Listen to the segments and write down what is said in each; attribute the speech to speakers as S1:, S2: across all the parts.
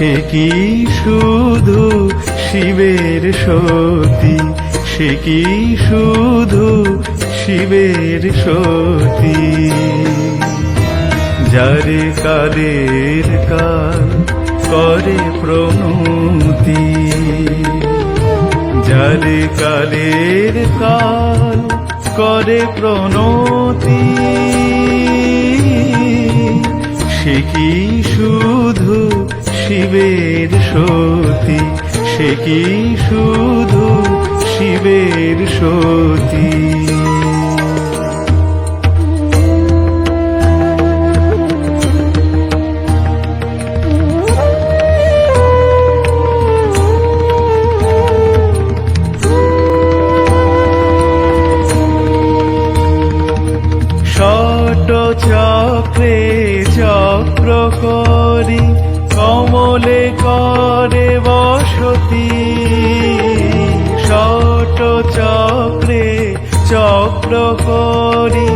S1: সে কি শুধু শিবের সতী? সে কি শুধু শিবের সতী? যারে কালের কাল করে প্রণতি? যারে কালের কাল করে প্রণতি? সে কি শিবের সতী সে কি শুধু শিবের সতী? কমলে করে বসতি ষট চক্রে চক্র করি,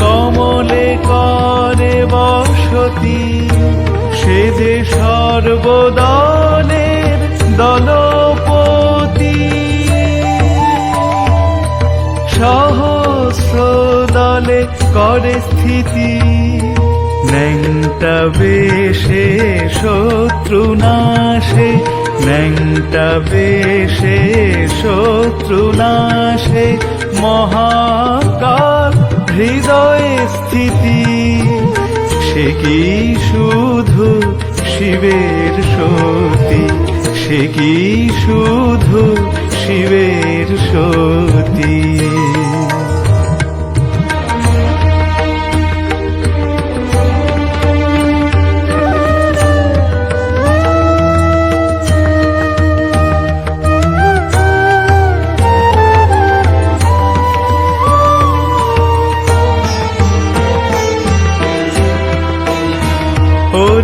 S1: কমলে করে বসতি। সে যে সর্বদলের দলপতি, সহস্র দলে করে স্থিতি। ন্যাংটা বেশে, শত্রু নাশে। ন্যাংটা বেশে, শত্রু নাশে। মহাকাল হৃদয়ে স্থিতি, সে কি শুধু শিবের সতী? সে কি শুধু শিবের সতী?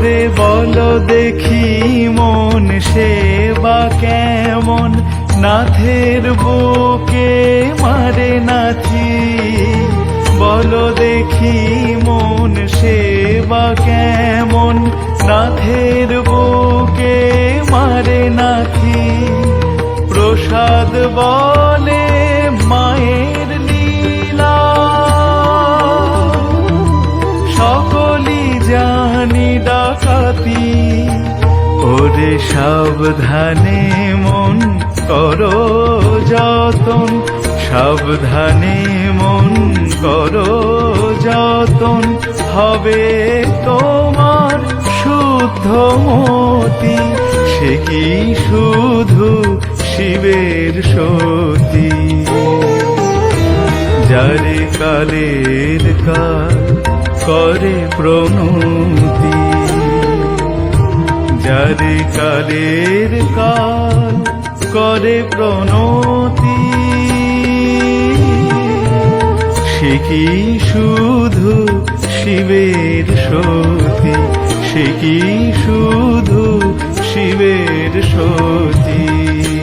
S1: ওরে বলো দেখি মন সেবা কেমন? নাথের বুকে মারে নাথি বলো দেখি মন সেবা কেমন? নাথের বুকে মারে নাথি প্রসাদ বলে মায়ের লীলা। সকলি জানি ডাকাতি ওরে সাবধানে মন করো, যতন। সাবধানে মন করো, যতন। হবে তোমার শুদ্ধ মতি, সে কি শুধু শিবের সতী। যারে কালের কাল করে প্রণতি। যারে কালের কাল করে প্রণতি। সে কি শুধু শিবের সতী? সে কি শুধু শিবের সতী?